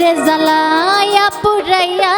ওরে জ্বালাইয়া পুরাইয়া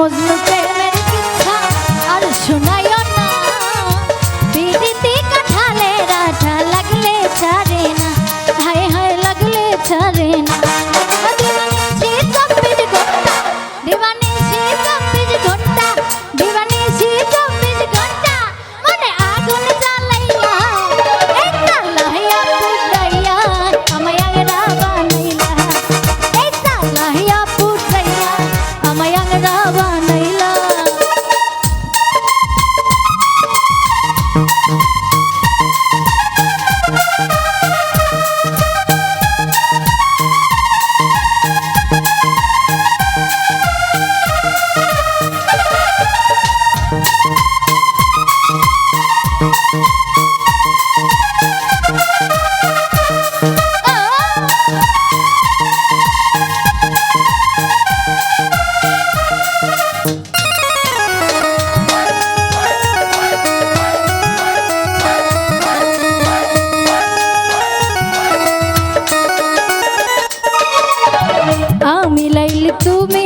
Majnu to me.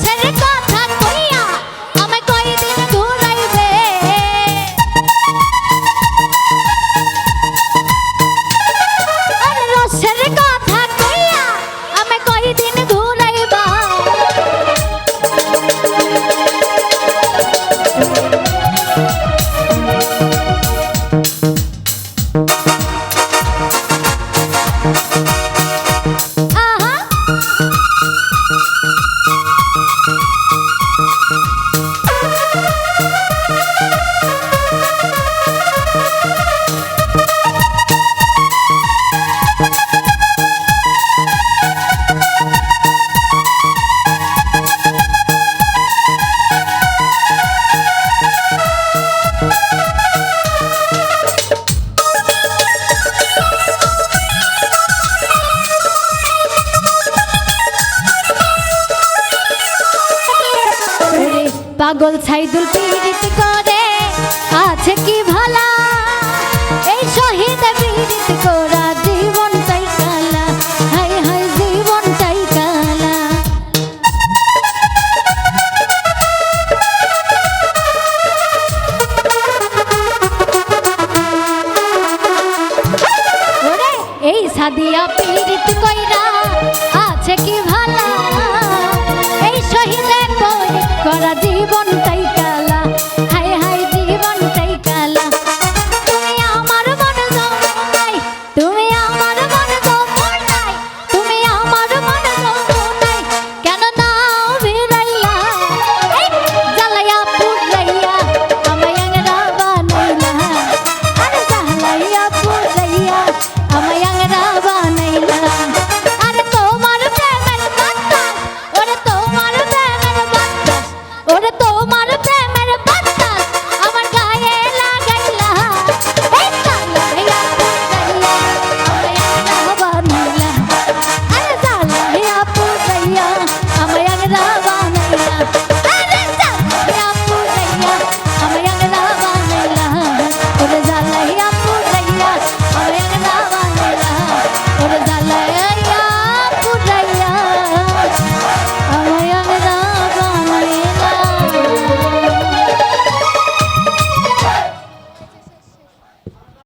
ছেড়ে পাগল ছাইদুল পীড়িত করে আছে কি ভালা? এই শহীদ পীড়িত করা জীবনটাই কালা। হাই হাই জীবনটাই কালা। এই সাদিয়া পীড়িত সারা জীবনটা